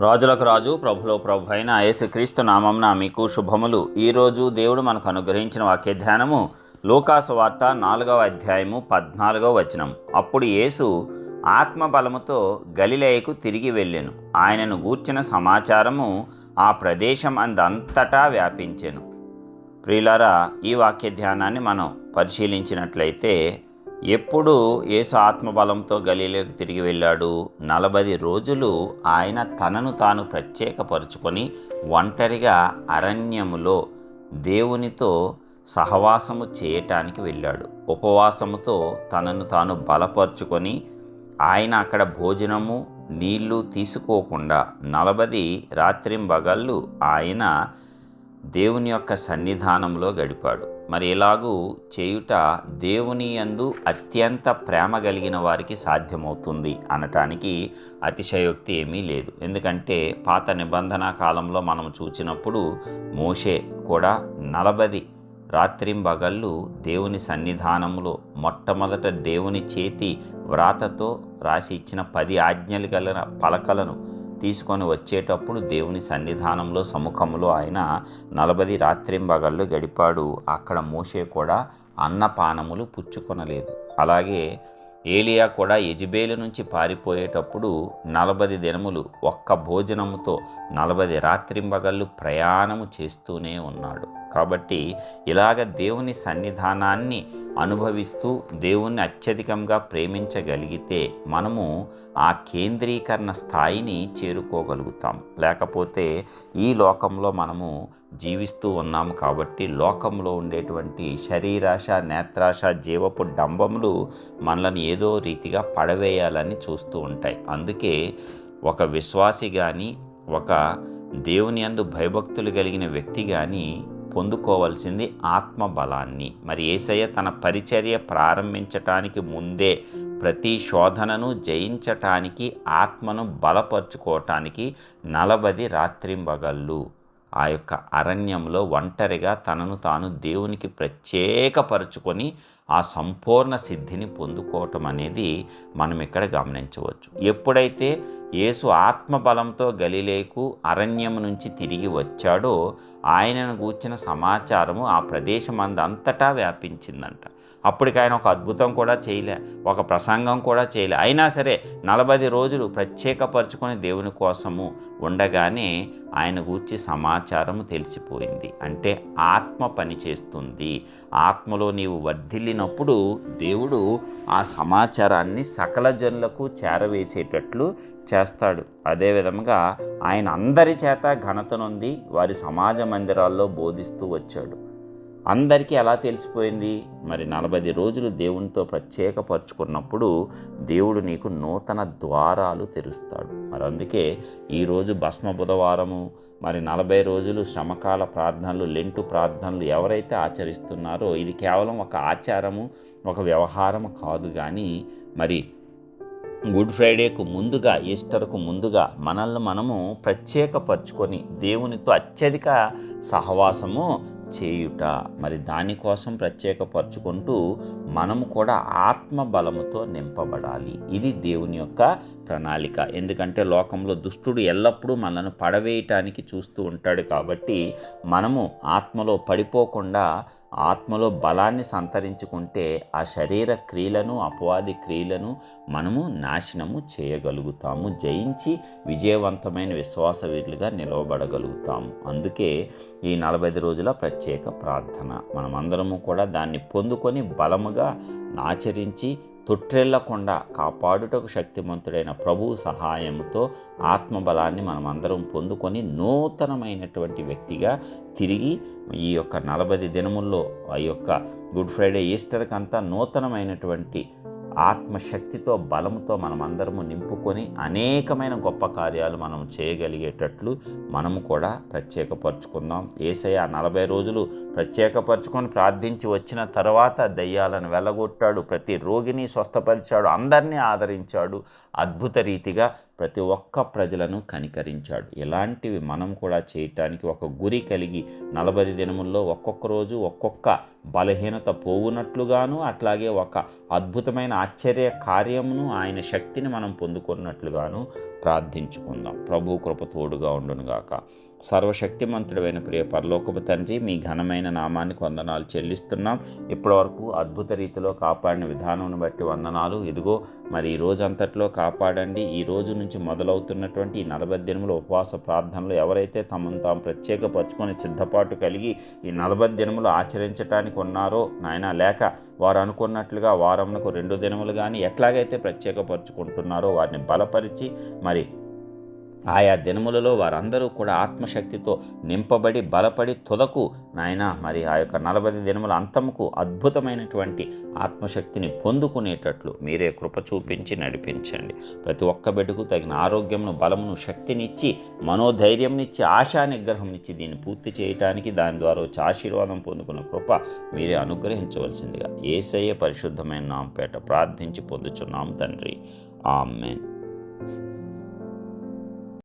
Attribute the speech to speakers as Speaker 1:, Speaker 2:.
Speaker 1: రాజులకు రాజు ప్రభులో ప్రభు అయిన యేసుక్రీస్తు నామంన మీకు శుభములు. ఈరోజు దేవుడు మనకు అనుగ్రహించిన వాక్య ధ్యానము లోకాసు వార్త నాలుగవ అధ్యాయము పద్నాలుగవ వచనం. అప్పుడు యేసు ఆత్మబలముతో గలిలేయకు తిరిగి వెళ్ళాను. ఆయనను గూర్చిన సమాచారము ఆ ప్రదేశం అందంతటా వ్యాపించెను. ప్రియులారా ఈ వాక్య ధ్యానాన్ని మనం పరిశీలించినట్లయితే ఎప్పుడు యేసు ఆత్మబలంతో గలీలోకి తిరిగి వెళ్ళాడు. నలభై రోజులు ఆయన తనను తాను ప్రత్యేకపరుచుకొని ఒంటరిగా అరణ్యములో దేవునితో సహవాసము చేయటానికి వెళ్ళాడు. ఉపవాసముతో తనను తాను బలపరుచుకొని ఆయన అక్కడ భోజనము నీళ్ళు తీసుకోకుండా నలభది రాత్రింబగళ్ళు ఆయన దేవుని యొక్క సన్నిధానంలో గడిపాడు. మరి ఇలాగూ చేయుట దేవుని యందు అత్యంత ప్రేమ కలిగిన వారికి సాధ్యమవుతుంది అనటానికి అతిశయోక్తి ఏమీ లేదు. ఎందుకంటే పాత నిబంధన కాలంలో మనం చూచినప్పుడు మోషే కూడా నలభది రాత్రింబగళ్ళు దేవుని సన్నిధానంలో మొట్టమొదట దేవుని చేతి వ్రాతతో రాసి ఇచ్చిన పది ఆజ్ఞలు గల పలకలను తీసుకొని వచ్చేటప్పుడు దేవుని సన్నిధానంలో సముఖంలో ఆయన నలభై రాత్రింబగళ్ళు గడిపాడు. అక్కడ మోషే కూడా అన్నపానములు పుచ్చుకొనలేదు. అలాగే ఏలియా కూడా యజిబేలు నుంచి పారిపోయేటప్పుడు నలభై దినములు ఒక్క భోజనముతో నలభై రాత్రింబగళ్ళు ప్రయాణము చేస్తూనే ఉన్నాడు. కాబట్టి ఇలాగ దేవుని సన్నిధానాన్ని అనుభవిస్తూ దేవుణ్ణి అత్యధికంగా ప్రేమించగలిగితే మనము ఆ కేంద్రీకరణ స్థాయిని చేరుకోగలుగుతాం. లేకపోతే ఈ లోకంలో మనము జీవిస్తూ ఉన్నాము కాబట్టి లోకంలో ఉండేటువంటి శరీరాశ నేత్రాశ జీవపు డంబములు మనల్ని ఏదో రీతిగా పడవేయాలని చూస్తూ ఉంటాయి. అందుకే ఒక విశ్వాసి కానీ ఒక దేవుని అందు భయభక్తులు కలిగిన వ్యక్తి కానీ పొందుకోవాల్సింది ఆత్మ బలాన్ని మరి ఏసయ్య తన పరిచర్య ప్రారంభించటానికి ముందే ప్రతి శోధనను జయించటానికి ఆత్మను బలపరుచుకోవటానికి నలభది రాత్రింబగళ్ళు. ఆ యొక్క అరణ్యంలో ఒంటరిగా తనను తాను దేవునికి ప్రత్యేకపరుచుకొని ఆ సంపూర్ణ సిద్ధిని పొందుకోవటం అనేది మనం ఇక్కడ గమనించవచ్చు. ఎప్పుడైతే యేసు ఆత్మబలంతో గలిలేకు అరణ్యం నుంచి తిరిగి వచ్చాడో ఆయనను గూర్చిన సమాచారము ఆ ప్రదేశం అంతటా వ్యాపించిందంట. అప్పటికి ఆయన ఒక అద్భుతం కూడా చేయలే ఒక ప్రసంగం కూడా చేయలే. అయినా సరే నలభై రోజులు ప్రత్యేకపరుచుకొని దేవుని కోసము ఉండగానే ఆయన గూర్చి సమాచారము తెలిసిపోయింది. అంటే ఆత్మ పనిచేస్తుంది ఆత్మలో నీవు వర్ధిల్లినప్పుడు దేవుడు ఆ సమాచారాన్ని సకల జనులకు చేరవేసేటట్లు చేస్తాడు. అదేవిధంగా ఆయన అందరి చేత ఘనతనుంది వారి సమాజ మందిరాల్లో బోధిస్తూ వచ్చాడు. అందరికీ ఎలా తెలిసిపోయింది? మరి నలభై రోజులు దేవునితో ప్రత్యేకపరుచుకున్నప్పుడు దేవుడు నీకు నూతన ద్వారాలు తెరుస్తాడు. మరి అందుకే ఈరోజు భస్మ బుధవారము మరి నలభై రోజులు శ్రమకాల ప్రార్థనలు లెంటు ప్రార్థనలు ఎవరైతే ఆచరిస్తున్నారో ఇది కేవలం ఒక ఆచారము ఒక వ్యవహారము కాదు కానీ మరి గుడ్ ఫ్రైడేకు ముందుగా ఈస్టర్కు ముందుగా మనల్ని మనము ప్రత్యేకపరుచుకొని దేవునితో అత్యధిక సహవాసము చేయుట మరి దానికోసం ప్రత్యేకపరచుకుంటూ మనము కూడా ఆత్మ బలముతో నింపబడాలి. ఇది దేవుని యొక్క ప్రణాళిక. ఎందుకంటే లోకంలో దుష్టుడు ఎల్లప్పుడూ మనల్ని పడవేయటానికి చూస్తూ ఉంటాడు కాబట్టి మనము ఆత్మలో పడిపోకుండా ఆత్మలో బలాన్ని సంతరించుకుంటే ఆ శరీర క్రియలను అపవాది క్రియలను మనము నాశనము చేయగలుగుతాము. జయించి విజయవంతమైన విశ్వాసవీరులుగా నిలవబడగలుగుతాము. అందుకే ఈ నలభై రోజుల ప్రత్యేక ప్రార్థన. మనమందరము కూడా దాన్ని పొందుకొని బలముగా ఆచరించి తొట్రెళ్ళకుండా కాపాడుటకు శక్తిమంతుడైన ప్రభువు సహాయంతో ఆత్మబలాన్ని మనం అందరం పొందుకొని నూతనమైనటువంటి వ్యక్తిగా తిరిగి ఈ యొక్క నలభై దినముల్లో ఆ యొక్క గుడ్ ఫ్రైడే ఈస్టర్కి అంతా నూతనమైనటువంటి ఆత్మశక్తితో బలంతో మనం అందరము నింపుకొని అనేకమైన గొప్ప కార్యాలు మనం చేయగలిగేటట్లు మనము కూడా ప్రత్యేకపరుచుకుందాం. ఏసయ్య నలభై రోజులు ప్రత్యేకపరుచుకొని ప్రార్థించి వచ్చిన తర్వాత దయ్యాలను వెళ్ళగొట్టాడు ప్రతి రోగిని స్వస్థపరిచాడు అందరినీ ఆదరించాడు. అద్భుత రీతిగా ప్రతి ఒక్క ప్రజలను కనికరించాడు. ఇలాంటివి మనం కూడా చేయటానికి ఒక గురి కలిగి నలభై దినముల్లో ఒక్కొక్క రోజు ఒక్కొక్క బలహీనత పోవునట్లుగాను అట్లాగే ఒక అద్భుతమైన ఆశ్చర్య కార్యమును ఆయన శక్తిని మనం పొందుకున్నట్లుగాను ప్రార్థించుకుందాం. ప్రభు కృప తోడుగా ఉండునుగాక. సర్వశక్తిమంతుడైన ప్రియ పరలోకపు తండ్రి మీ ఘనమైన నామానికి వందనాలు చెల్లిస్తున్నాం. ఇప్పటివరకు అద్భుత రీతిలో కాపాడిన విధానం బట్టి వందనాలు. ఇదిగో మరి ఈ రోజంతట్లో కాపాడండి. ఈ రోజు నుంచి మొదలవుతున్నటువంటి ఈ నలభై దినముల ఉపవాస ప్రార్థనలు ఎవరైతే తమను తాము ప్రత్యేకపరుచుకొని సిద్ధపాటు కలిగి ఈ నలభై దినములు ఆచరించడానికి ఉన్నారో నాయన లేక వారు అనుకున్నట్లుగా వారమునకు రెండు దినములు కానీ ఎట్లాగైతే ప్రత్యేకపరుచుకుంటున్నారో వారిని బలపరిచి మరి ఆయా దినములలో వారందరూ కూడా ఆత్మశక్తితో నింపబడి బలపడి తుదకు నాయన మరి ఆ యొక్క నలభై దినముల అంతముకు అద్భుతమైనటువంటి ఆత్మశక్తిని పొందుకునేటట్లు మీరే కృప చూపించి నడిపించండి. ప్రతి ఒక్క బిడ్డకు తగిన ఆరోగ్యమును బలమును శక్తినిచ్చి మనోధైర్యంనిచ్చి ఆశా నిగ్రహంనిచ్చి దీన్ని పూర్తి చేయటానికి దాని ద్వారా వచ్చి ఆశీర్వాదం పొందుకున్న కృప మీరే అనుగ్రహించవలసిందిగా ఏసయ్య పరిశుద్ధమైన నాంపేట ప్రార్థించి పొందుచున్నాం తండ్రి. ఆమెన్.